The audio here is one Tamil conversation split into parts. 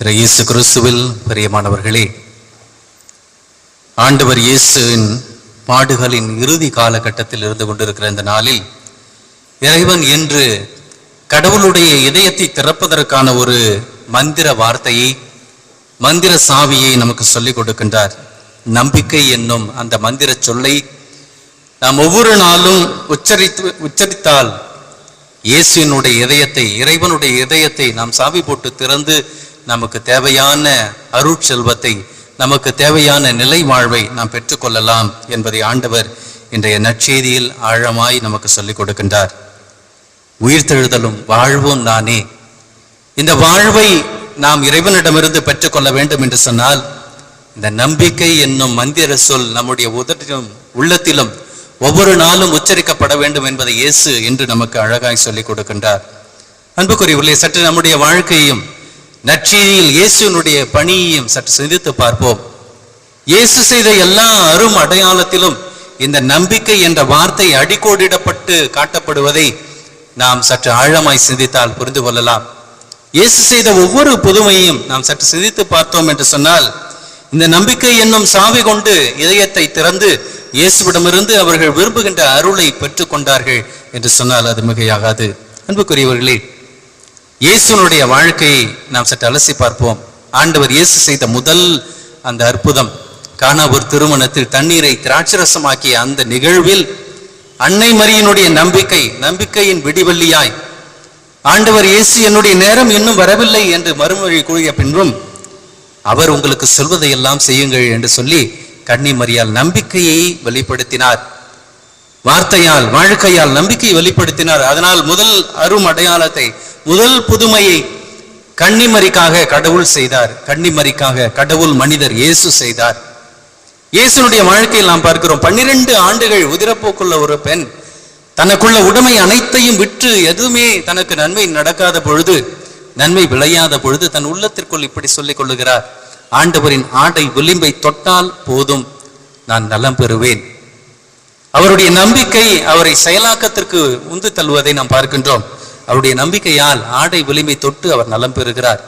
இயேசு கிறிஸ்துவில் பிரியமானவர்களே ஆண்டவர் இயேசுவின் பாடுகளின் இறுதி காலகட்டத்தில் இருந்து கொண்டிருக்கிற இந்த நாளில் இறைவன் என்று கடவுளுடைய இதயத்தை திறப்பதற்கான ஒரு மந்திர வார்த்தையை மந்திர சாவியை நமக்கு சொல்லிக் கொடுக்கின்றார். நம்பிக்கை என்னும் அந்த மந்திர சொல்லை நாம் ஒவ்வொரு நாளும் உச்சரித்து உச்சரித்தால் இயேசுவினுடைய இதயத்தை இறைவனுடைய இதயத்தை நாம் சாவி போட்டு திறந்து நமக்கு தேவையான அருட்செல்வத்தை நமக்கு தேவையான நிலை வாழ்வை நாம் பெற்றுக்கொள்ளலாம் என்பதை ஆண்டவர் இன்றைய நற்செய்தியில் ஆழமாய் நமக்கு சொல்லிக் கொடுக்கின்றார். உயிர்த்தெழுதலும் வாழ்வும் நானே. இந்த வாழ்வை நாம் இறைவனிடமிருந்து பெற்றுக்கொள்ள வேண்டும் என்று சொன்னால் இந்த நம்பிக்கை என்னும் மந்திர சொல் நம்முடைய உதட்டிலும் உள்ளத்திலும் ஒவ்வொரு நாளும் உச்சரிக்கப்பட வேண்டும் என்பதை இயேசு என்று நமக்கு அழகாய் சொல்லிக் கொடுக்கின்றார். அன்புக்குரியவர்களே சற்று நம்முடைய வாழ்க்கையையும் நற்செய்தியில் இயேசுனுடைய பணியையும் சற்று சிந்தித்து பார்ப்போம். இயேசு செய்த எல்லா அரும் அடையாளத்திலும் இந்த நம்பிக்கை என்ற வார்த்தை அடிக்கோடிடப்பட்டு காட்டப்படுவதை நாம் சற்று ஆழமாய் சிந்தித்தால் புரிந்து கொள்ளலாம். இயேசு செய்த ஒவ்வொரு புதுமையும் நாம் சற்று சிந்தித்து பார்த்தோம் என்று சொன்னால் இந்த நம்பிக்கை என்னும் சாவி கொண்டு இதயத்தை திறந்து இயேசுவிடமிருந்து அவர்கள் விரும்புகின்ற அருளை பெற்றுக்கொண்டார்கள் என்று சொன்னால் அது மிகையாகாது. அன்புக்குரியவர்களே இயேசுனுடைய வாழ்க்கையை நாம் சற்று அலசி பார்ப்போம். ஆண்டவர் இயேசு செய்த முதல் அந்த அற்புதம் கானாவூர் திருமணத்தில் தண்ணீரை திராட்சரசமாக்கிய அந்த நிகழ்வில் அன்னை மரியினுடைய நம்பிக்கை நம்பிக்கையின் விடிவெள்ளியாய். ஆண்டவர் இயேசு என்னுடைய நேரம் இன்னும் வரவில்லை என்று மறுமொழி கூறிய பின்பும் அவர் உங்களுக்கு சொல்வதையெல்லாம் செய்யுங்கள் என்று சொல்லி கன்னி மரியால் நம்பிக்கையை வெளிப்படுத்தினார். வார்த்தையால் வாழ்க்கையால் நம்பிக்கை வெளிப்படுத்தினார். அதனால் முதல் அரும் அடையாளத்தை முதல் புதுமையை கன்னிமரிக்காக கடவுள் செய்தார். கன்னிமரிக்காக கடவுள் மனிதர் இயேசு செய்தார். இயேசுனுடைய வாழ்க்கையில் நாம் பார்க்கிறோம் பன்னிரண்டு ஆண்டுகள் உதிரப்போக்குள்ள ஒரு பெண் தனக்குள்ள உடைமை அனைத்தையும் விற்று எதுவுமே தனக்கு நன்மை நடக்காத பொழுது நன்மை விளையாத பொழுது தன் உள்ளத்திற்குள் இப்படி சொல்லிக் கொள்ளுகிறார். ஆண்டவரின் ஆடை விளிம்பை தொட்டால் போதும் நான் நலம் பெறுவேன். அவருடைய நம்பிக்கை அவரை செயலாக்கத்திற்கு உந்து தள்ளுவதை நாம் பார்க்கின்றோம். அவருடைய நம்பிக்கையால் ஆடை வலிமை தொட்டு அவர் நலம் பெறுகிறார்.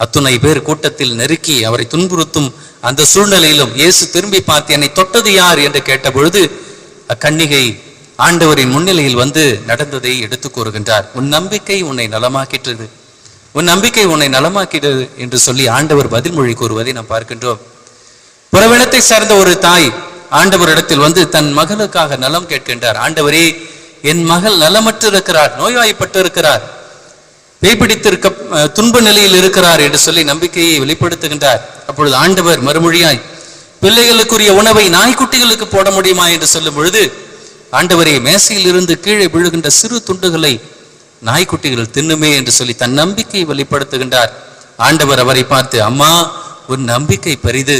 அத்துணை பேர் கூட்டத்தில் நெருக்கி அவரை துன்புறுத்தும் அந்த சூழ்நிலையிலும் இயேசு திரும்பி பார்த்து என்னை தொட்டது யார் என்று கேட்டபொழுது அக்கண்ணிகை அக்கன்னிகை ஆண்டவரின் முன்னிலையில் வந்து நடந்ததை எடுத்து கூறுகின்றார். உன் நம்பிக்கை உன்னை நலமாக்கிற்றது. உன் நம்பிக்கை உன்னை நலமாக்கிட்டது என்று சொல்லி ஆண்டவர் பதில்மொழி கூறுவதை நாம் பார்க்கின்றோம். புறவினத்தை சார்ந்த ஒரு தாய் ஆண்டவரிடத்தில் வந்து தன் மகளுக்காக நலம் கேட்கின்றார். ஆண்டவரே என் மகள் நலமற்று இருக்கிறார் நோய்வாய்ப்பட்டு இருக்கிறார் பேய்பிடித்திருக்க அஹ், துன்ப நிலையில் இருக்கிறார் என்று சொல்லி நம்பிக்கையை வெளிப்படுத்துகின்றார். அப்பொழுது ஆண்டவர் மறுமொழியாய் பிள்ளைகளுக்குரிய உணவை நாய்க்குட்டிகளுக்கு போட முடியுமா? என்று சொல்லும் பொழுது ஆண்டவரே மேசையில் இருந்து கீழே விழுகின்ற சிறு துண்டுகளை நாய்க்குட்டிகள் தின்னுமே என்று சொல்லி தன் நம்பிக்கையை வெளிப்படுத்துகின்றார். ஆண்டவர் அவரை பார்த்து அம்மா உன் நம்பிக்கை பெரிது.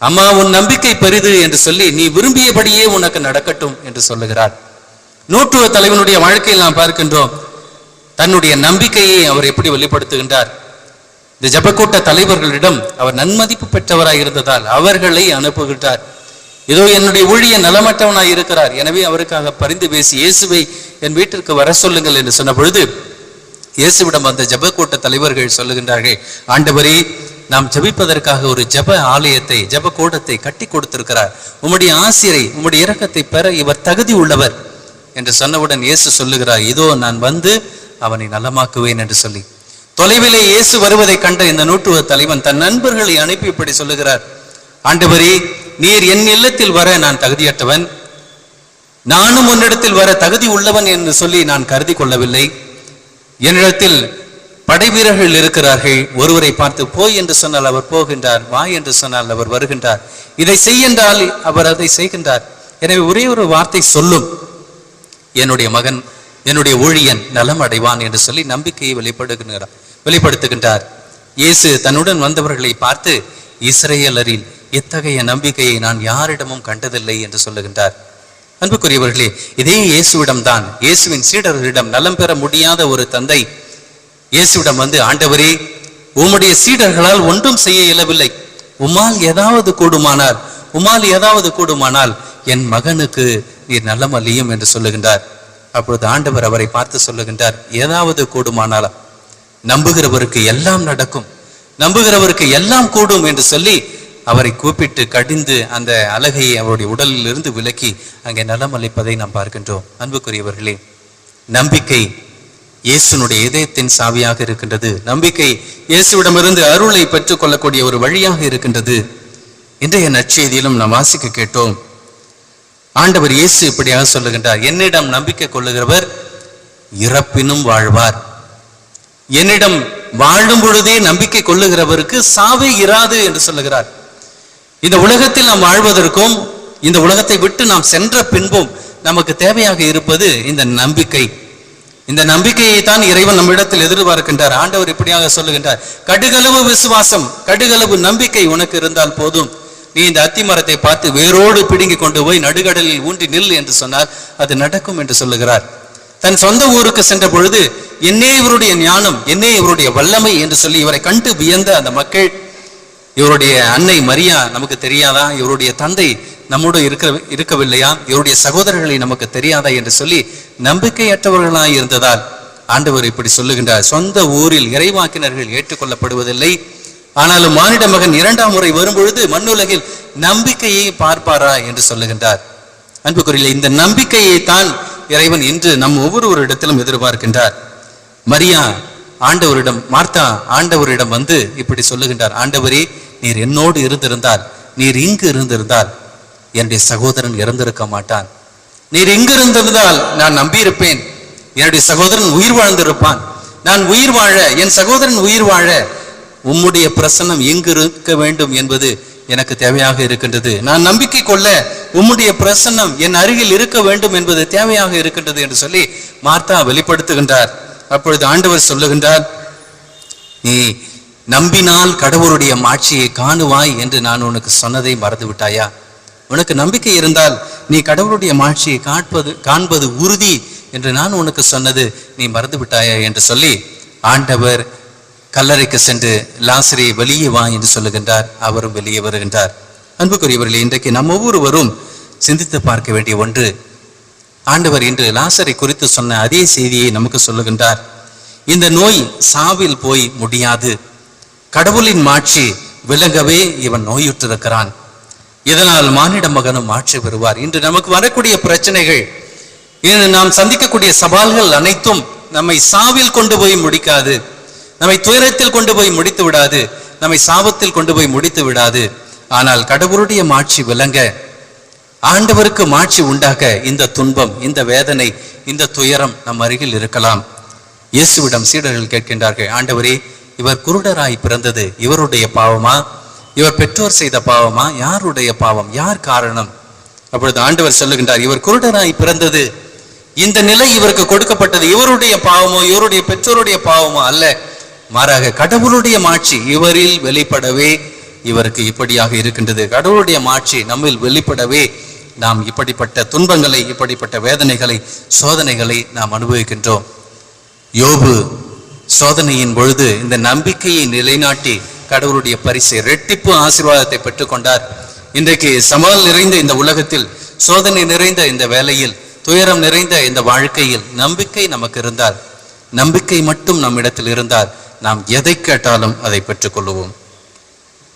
அம்மா உன் நம்பிக்கை பெரிது என்று சொல்லி நீ விரும்பியபடியே உனக்கு நடக்கட்டும் என்று சொல்லுகிறார். நூற்றுவ தலைவனுடைய வாழ்க்கையில் நாம் பார்க்கின்றோம். தன்னுடைய நம்பிக்கையை அவர் எப்படி வெளிப்படுத்துகின்றார்? இந்த ஜபக்கூட்ட தலைவர்களிடம் அவர் நன்மதிப்பு பெற்றவராய் இருந்ததால் அவர்களை அனுப்புகின்றார். இதோ என்னுடைய ஊழிய நலமற்றவனாய் இருக்கிறார். எனவே அவருக்காக பரிந்து பேசி இயேசுவை என் வீட்டிற்கு வர சொல்லுங்கள் என்று சொன்ன பொழுது இயேசுவிடம் வந்த ஜபக்கூட்ட தலைவர்கள் சொல்லுகின்றார்கள் ஆண்டவரே நாம் ஜபிப்பதற்காக ஒரு ஜப ஆலயத்தை ஜப கூடத்தை கட்டி கொடுத்திருக்கிறார். உம்முடைய ஆசிரியரை உம்முடைய இரக்கத்தை பெற இவர் தகுதி உள்ளவர். என்று சொன்னவுடன் இயேசு சொல்லுகிறார் இதோ நான் வந்து அவனை நலமாக்குவேன் என்று சொல்லி. தொலைவிலே இயேசு வருவதை கண்ட இந்த நூற்றுவ தலைவன் தன் நண்பர்களை அனுப்பி இப்படி சொல்லுகிறார் ஆண்டவரே நீர் என் இல்லத்தில் வர நான் தகுதியற்றவன். நானும் உன்னிடத்தில் வர தகுதி உள்ளவன் என்று சொல்லி நான் கருதி கொள்ளவில்லை. என்னிடத்தில் படை வீரர்கள் இருக்கிறார்கள். ஒருவரை பார்த்து போய் என்று சொன்னால் அவர் போகின்றார் வா என்று சொன்னால் அவர் வருகின்றார். இதை செய்யென்றால் அவர் அதை செய்கின்றார். எனவே ஒரே ஒரு வார்த்தை சொல்லும். என்னுடைய மகன் என்னுடைய ஊழியன் நலம் அடைவான் என்று சொல்லி நம்பிக்கையை வெளிப்படுகின்றார் வெளிப்படுத்துகின்றார். இயேசு தன்னுடன் வந்தவர்களை பார்த்து இஸ்ரேலரில் இத்தகைய நம்பிக்கையை நான் யாரிடமும் கண்டதில்லை என்று சொல்லுகின்றார். அன்புக்குரியவர்களே இதே இயேசுவிடம் தான் இயேசுவின் சீடர்களிடம் நலம் பெற முடியாத ஒரு தந்தை இயேசுவிடம் வந்து ஆண்டவரே உம்முடைய சீடர்களால் ஒன்றும் செய்ய இயலவில்லை. உமால் ஏதாவது கூடுமானால் உமால் ஏதாவது கூடுமானால் என் மகனுக்கு நீர் நலம் என்று சொல்லுகின்றார். அப்பொழுது ஆண்டவர் அவரை பார்த்து சொல்லுகின்றார் ஏதாவது கூடுமானாலும் நம்புகிறவருக்கு எல்லாம் நடக்கும். நம்புகிறவருக்கு எல்லாம் கூடும் என்று சொல்லி அவரை கூப்பிட்டு கடிந்து அந்த அழகையை அவருடைய உடலில் இருந்து விலக்கி அங்கே நலம் அளிப்பதை நாம் பார்க்கின்றோம். அன்புக்குரியவர்களே நம்பிக்கை இயேசுனுடைய இதயத்தின் சாவியாக இருக்கின்றது. நம்பிக்கை இயேசுவிடமிருந்து அருளை பெற்றுக் கொள்ளக்கூடிய ஒரு வழியாக இருக்கின்றது. இன்றைய நற்செய்தியிலும் நாம் வாசிக்க கேட்டோம் ஆண்டவர் இயேசு இப்படியாக சொல்லுகின்றார் என்னிடம் நம்பிக்கை கொள்ளுகிறவர் இறப்பினும் வாழ்வார். என்னிடம் வாழும் பொழுதே நம்பிக்கை கொள்ளுகிறவருக்கு சாவே இராது என்று சொல்லுகிறார். இந்த உலகத்தில் நாம் வாழ்வதற்கும் இந்த உலகத்தை விட்டு நாம் சென்ற பின்பும் நமக்கு தேவையாக இருப்பது இந்த நம்பிக்கை. இந்த நம்பிக்கையை தான் இறைவன் நம்மிடத்தில் எதிர்பார்க்கின்றார். ஆண்டவர் இப்படியாக சொல்லுகின்றார் கடுகளவு விசுவாசம் கடுகளவு நம்பிக்கை உனக்கு இருந்தால் போதும். நீ இந்த அத்தி மரத்தை பார்த்து வேரோடு பிடுங்கி கொண்டு போய் நடுகடலில் ஊன்றி நில் என்று சொன்னால் அது நடக்கும் என்று சொல்லுகிறார். தன் சொந்த ஊருக்கு சென்ற பொழுது என்னே இவருடைய ஞானம் என்னே இவருடைய வல்லமை என்று சொல்லி இவரை கண்டு வியந்த அந்த மக்கள் இவருடைய அன்னை மரியா நமக்கு தெரியாதா? இவருடைய தந்தை நம்மோடு இருக்க இருக்கவில்லையா? இவருடைய சகோதரர்களை நமக்கு தெரியாதா? என்று சொல்லி நம்பிக்கையற்றவர்களாய் இருந்ததால் ஆண்டவர் இப்படி சொல்லுகின்றார். சொந்த ஊரில் இறைவாக்கினர்கள் ஏற்றுக்கொள்ளப்படுவதில்லை. ஆனாலும் மானிட மகன் இரண்டாம் முறை வரும்பொழுது மண்ணுலகில் நம்பிக்கையை பார்ப்பாரா என்று சொல்லுகின்றார். அன்புக்குரிய இந்த நம்பிக்கையை தான் இறைவன் இன்று நம் ஒவ்வொரு இடத்திலும் எதிர்பார்க்கின்றார். மரியா ஆண்டவரிடம் மார்த்தா ஆண்டவரிடம் வந்து இப்படி சொல்லுகின்றார். ஆண்டவரே நீர் என்னோடு இருந்திருந்தால் நீர் இங்கு இருந்திருந்தால் என்னுடைய சகோதரன் இறந்திருக்க மாட்டான். நீர் இங்கு இருந்திருந்தால் நான் நம்பியிருப்பேன். என்னுடைய சகோதரன் உயிர் வாழ்ந்திருப்பான். நான் உயிர் வாழ என் சகோதரன் உயிர் வாழ உம்முடைய பிரசன்னம் எங்கு இருக்க வேண்டும் என்பது எனக்கு தேவையாக இருக்கின்றது. நான் நம்பிக்கை கொள்ள உம்முடைய பிரசன்னம் என் அருகில் இருக்க வேண்டும் என்பது தேவையாக இருக்கின்றது என்று சொல்லி மார்த்தா வெளிப்படுத்துகின்றார். அப்பொழுது ஆண்டவர் சொல்லுகின்றார் நீ நம்பினால் கடவுளுடைய மாட்சியை காணுவாய் என்று நான் உனக்கு சொன்னதை மறந்து விட்டாயா உனக்கு நம்பிக்கை இருந்தால் நீ கடவுளுடைய மாட்சியை காண்பது காண்பது உறுதி என்று நான் உனக்கு சொன்னது நீ மறந்து விட்டாயா என்று சொல்லி ஆண்டவர் கல்லறைக்கு சென்று லாசரியை வெளியே வா என்று சொல்லுகின்றார். அவரும் வெளியே வருகின்றார். அன்புக்குரியவர்களே இன்றைக்கு நம்ம ஒவ்வொருவரும் சிந்தித்து பார்க்க வேண்டிய ஒன்று ஆண்டவர் இன்று லாசரை குறித்து சொன்ன அதே செய்தியை நமக்கு சொல்லுகின்றார். இந்த நோய் சாவில் போய் முடியாது. கடவுளின் மாட்சி விளங்கவே இவன் நோயுற்றிருக்கிறான். இதனால் மானிட மகனும் ஆட்சி பெறுவார். இன்று நமக்கு வரக்கூடிய பிரச்சனைகள் இன்று நாம் சந்திக்கக்கூடிய சவால்கள் அனைத்தும் நம்மை சாவில் கொண்டு போய் முடிக்காது. நம்மை துயரத்தில் கொண்டு போய் முடித்து விடாது. நம்மை சாபத்தில் கொண்டு போய் முடித்து விடாது. ஆனால் கடவுளுடைய மாட்சி விளங்க ஆண்டவருக்கு மாட்சி உண்டாக இந்த துன்பம் இந்த வேதனை இந்த துயரம் நம் அருகில் இருக்கலாம். இயேசுவிடம் சீடர்கள் கேட்கின்றார்கள் ஆண்டவரே இவர் குருடராய் பிறந்தது இவருடைய பாவமா? இவர் பெற்றோர் செய்த பாவமா? யாருடைய பாவம்? யார் காரணம்? அப்பொழுது ஆண்டவர் சொல்லுகின்றார் இவர் குருடராய் பிறந்தது. இந்த நிலை இவருக்கு கொடுக்கப்பட்டது. இவருடைய பாவமோ இவருடைய பெற்றோருடைய பாவமோ அல்ல. மாறாக கடவுளுடைய மாட்சி இவரில் வெளிப்படவே இவருக்கு இப்படியாக இருக்கின்றது. கடவுளுடைய மாட்சி நம்மில் வெளிப்படவே நாம் இப்படிப்பட்ட துன்பங்களை இப்படிப்பட்ட வேதனைகளை சோதனைகளை நாம் அனுபவிக்கின்றோம். யோபு சோதனையின் பொழுது இந்த நம்பிக்கையை நிலைநாட்டி கடவுளுடைய பரிசை ரெட்டிப்பு ஆசீர்வாதத்தை பெற்றுக்கொண்டார் இன்றைக்கு சவால் நிறைந்த இந்த உலகத்தில் சோதனை நிறைந்த இந்த வேலையில் துயரம் நிறைந்த இந்த வாழ்க்கையில் நம்பிக்கை நமக்கு இருந்தால் நம்பிக்கை மட்டும் நம்மிடத்தில் இருந்தால் நாம் எதை கேட்டாலும் அதை பெற்றுக்கொள்வோம்